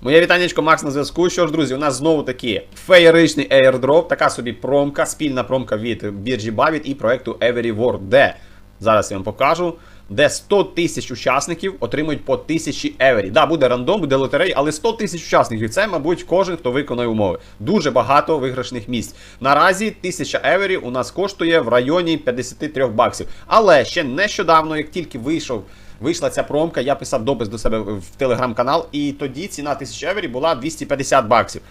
Моє вітаннячко Макс на зв'язку. Що ж, друзі, у нас знову таки феєричний airdrop, така собі промка, спільна промка від біржі Bavit і проекту Every World, де зараз я вам покажу. Де 100 тисяч учасників отримують по 1000 евері. Да, буде рандом, буде лотерей, але 100 тисяч учасників це, мабуть, кожен, хто виконує умови. Дуже багато виграшних місць. Наразі 1000 евері у нас коштує в районі 53 баксів. Але ще нещодавно, як тільки вийшов. Вийшла ця промка, я писав допис до себе в телеграм-канал, і тоді ціна 1000 евері була 250 баксів.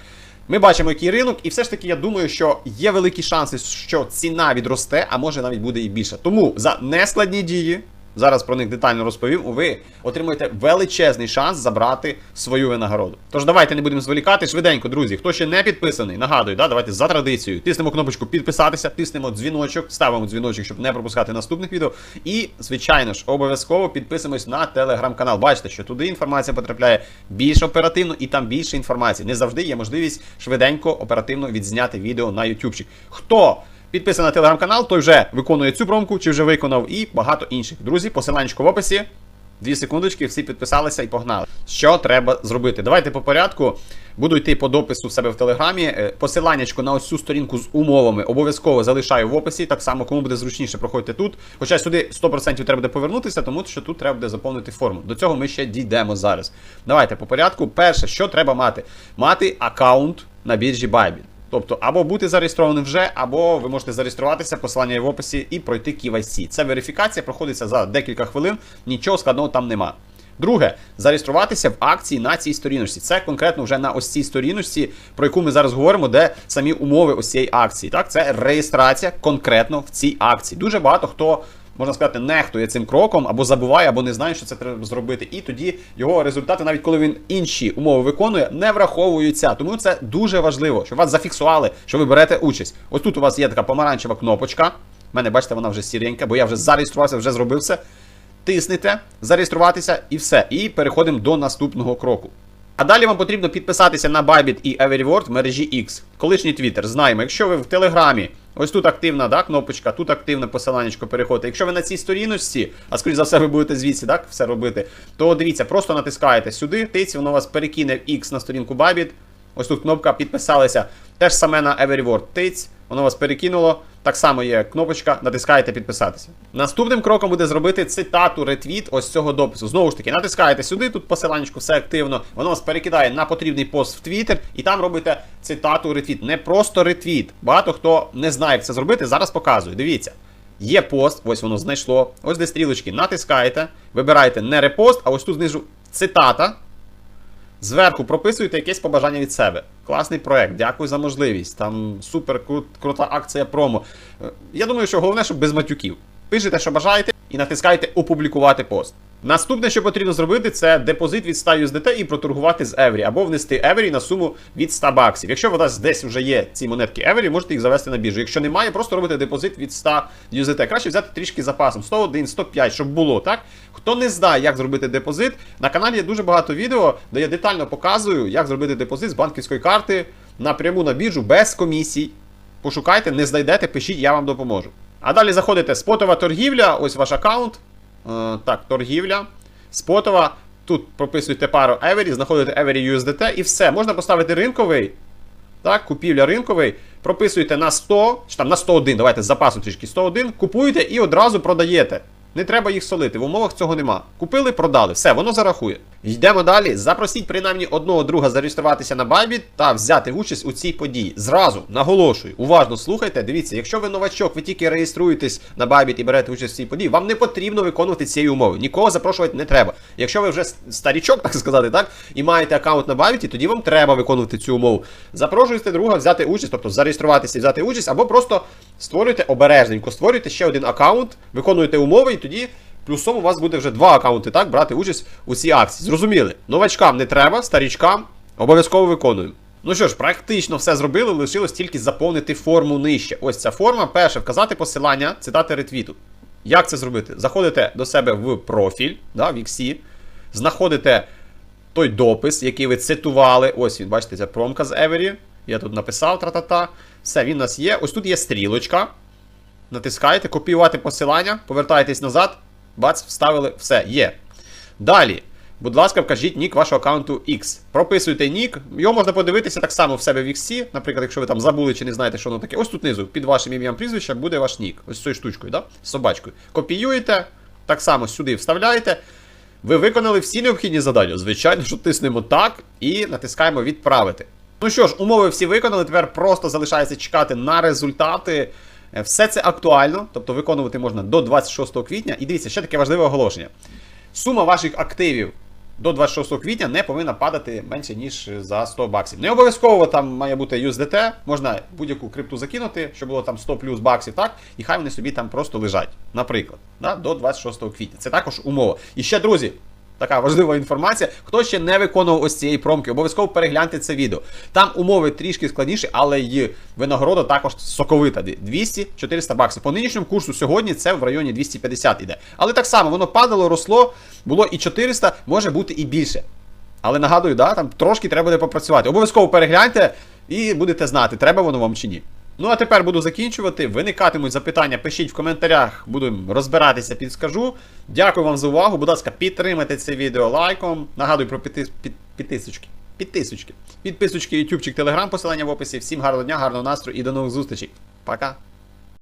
Ми бачимо, який ринок, і все ж таки я думаю, що є великі шанси, що ціна відросте, а може навіть буде і більше. Тому за нескладні дії, зараз про них детально розповім, ви отримуєте величезний шанс забрати свою винагороду. Тож давайте не будемо зволікати швиденько, друзі. Хто ще не підписаний, нагадую, да, давайте за традицією. Тиснемо кнопочку підписатися, тиснемо дзвіночок, ставимо дзвіночок, щоб не пропускати наступних відео. І, звичайно ж, обов'язково підписуємось на телеграм-канал. Бачите, що туди інформація потрапляє більш оперативно і там більше інформації. Не завжди є можливість швиденько, оперативно відзняти відео на ютубчик. Хто підписаний на телеграм-канал, той вже виконує цю промку, чи вже виконав, і багато інших. Друзі, посилання в описі. Дві секундочки, всі підписалися і погнали. Що треба зробити? Давайте по порядку. Буду йти по допису в себе в телеграмі. Е, Посиланнячко на ось цю сторінку з умовами обов'язково залишаю в описі. Так само, кому буде зручніше, проходьте тут. Хоча сюди 100% треба буде повернутися, тому що тут треба буде заповнити форму. До цього ми ще дійдемо зараз. Давайте по порядку. Перше, що треба мати? Мати аккаунт на біржі Bybit. Тобто, або бути зареєстрованим вже, або ви можете зареєструватися, посилання є в описі, і пройти KYC. Це верифікація, проходиться за декілька хвилин, нічого складного там нема. Друге, зареєструватися в акції на цій сторіночці. Це конкретно вже на ось цій сторіночці, про яку ми зараз говоримо, де самі умови ось цієї акції. Так, це реєстрація конкретно в цій акції. Дуже багато хто. Можна сказати, нехтує цим кроком або забуває, або не знає, що це треба зробити. І тоді його результати, навіть коли він інші умови виконує, не враховуються. Тому це дуже важливо, щоб вас зафіксували, що ви берете участь. Ось тут у вас є така помаранчева кнопочка. У мене, бачите, вона вже сіренька, бо я вже зареєструвався, вже зробив все. Тиснете, зареєструватися і все. І переходимо до наступного кроку. А далі вам потрібно підписатися на Bybit і EveryWord в мережі X. Колишній Twitter. Знаємо, якщо ви в Телеграмі, ось тут активна да, кнопочка, тут активне посиланнячко переходите. Якщо ви на цій сторіночці, а скоріш за все, ви будете звідси так, все робити, то дивіться, просто натискаєте сюди, тиць, воно вас перекине в X на сторінку Bybit. Ось тут кнопка підписалися. Те ж саме на EveryWord тиць, воно вас перекинуло. Так само є кнопочка, натискаєте підписатися. Наступним кроком буде зробити цитату ретвіт ось цього допису. Знову ж таки, натискаєте сюди, тут посиланнячко все активно. Воно вас перекидає на потрібний пост в Twitter, і там робите цитату ретвіт. Не просто ретвіт. Багато хто не знає, як це зробити. Зараз показую. Дивіться. Є пост, ось воно знайшло. Ось де стрілочки. Натискаєте, вибираєте не репост, а ось тут знизу цитата. Зверху прописуйте якесь побажання від себе. Класний проект, дякую за можливість. Там супер крута акція промо. Е, Я думаю, що головне, щоб без матюків. Пишете, що бажаєте, і натискайте опублікувати пост. Наступне, що потрібно зробити, це депозит від 100 USDT і проторгувати з Еврі, або внести Еврі на суму від 100 баксів. Якщо у вас десь вже є ці монетки Еврі, можете їх завести на біржу. Якщо немає, просто робите депозит від 100 USDT. Краще взяти трішки запасом 101, 105, щоб було, так? Хто не знає, як зробити депозит, на каналі є дуже багато відео, де я детально показую, як зробити депозит з банківської карти напряму на біржу без комісій. Пошукайте, не знайдете, пишіть, я вам допоможу. А далі заходите спотова торгівля, ось ваш аккаунт. Е, так, торгівля. Спотова. Тут прописуєте пару Every, знаходите Every USDT і все. Можна поставити ринковий. Так, купівля ринковий. Прописуєте на 100, чи там на 101, давайте з запасу трішки 101, купуєте і одразу продаєте. Не треба їх солити, в умовах цього нема. Купили, продали, все, воно зарахує. Йдемо далі. Запросіть принаймні одного друга зареєструватися на Bybit та взяти участь у цій події. Зразу наголошую, уважно слухайте. Дивіться, якщо ви новачок, ви тільки реєструєтесь на Bybit і берете участь в цій події, вам не потрібно виконувати цієї умови. Нікого запрошувати не треба. Якщо ви вже старічок, так сказати, так, і маєте аккаунт на Bybit, тоді вам треба виконувати цю умову. Запрошуйте друга взяти участь, тобто зареєструватися і взяти участь, або просто створюйте обережненько, створюйте ще один аккаунт, виконуєте умови, і тоді плюсом у вас буде вже два аккаунти, так, брати участь у цій акції. Зрозуміли? Новачкам не треба, старічкам обов'язково виконуємо. Ну що ж, практично все зробили, лишилось тільки заповнити форму нижче. Ось ця форма. Перше, вказати посилання, цитати ретвіту. Як це зробити? Заходите до себе в профіль, да, в X, знаходите той допис, який ви цитували. Ось він, бачите, ця промка з Every. Я тут написав тра-та-та. Все, він у нас є. Ось тут є стрілочка. Натискаєте, копіювати посилання, повертаєтесь назад, бац, вставили, все, є. Далі. Будь ласка, вкажіть нік вашого аккаунту X. Прописуйте нік. Його можна подивитися так само в себе в X. Наприклад, якщо ви там забули чи не знаєте, що воно таке. Ось тут знизу, під вашим ім'ям прізвища буде ваш нік. Ось цією штучкою, да? з собачкою. Копіюєте, так само сюди вставляєте. Ви виконали всі необхідні завдання. Звичайно, що тиснемо так і натискаємо відправити. Ну що ж, умови всі виконали. Тепер просто залишається чекати на результати. Е, Все це актуально, тобто виконувати можна до 26 квітня. І дивіться, ще таке важливе оголошення. Сума ваших активів до 26 квітня не повинна падати менше, ніж за 100 баксів. Не обов'язково там має бути USDT, можна будь-яку крипту закинути, щоб було там 100 плюс баксів, так? І хай вони собі там просто лежать. Наприклад, да? до 26 квітня. Це також умова. І ще, друзі. Така важлива інформація. Хто ще не виконував ось цієї промки, обов'язково перегляньте це відео. Там умови трішки складніші, але й винагорода також соковита. 200-400 баксів. По нинішньому курсу сьогодні це в районі 250 іде. Але так само воно падало, росло, було і 400, може бути і більше. Але нагадую, да, там трошки треба буде попрацювати. Обов'язково перегляньте і будете знати, треба воно вам чи ні. Ну а тепер буду закінчувати. Виникатимуть запитання, пишіть в коментарях, будемо розбиратися, підскажу. Дякую вам за увагу. Будь ласка, підтримайте це відео лайком. Нагадую про під... підтисочки. Підтисочки. Підписочки, ютубчик, телеграм, посилання в описі. Всім гарного дня, гарного настрою і до нових зустрічей. Пока.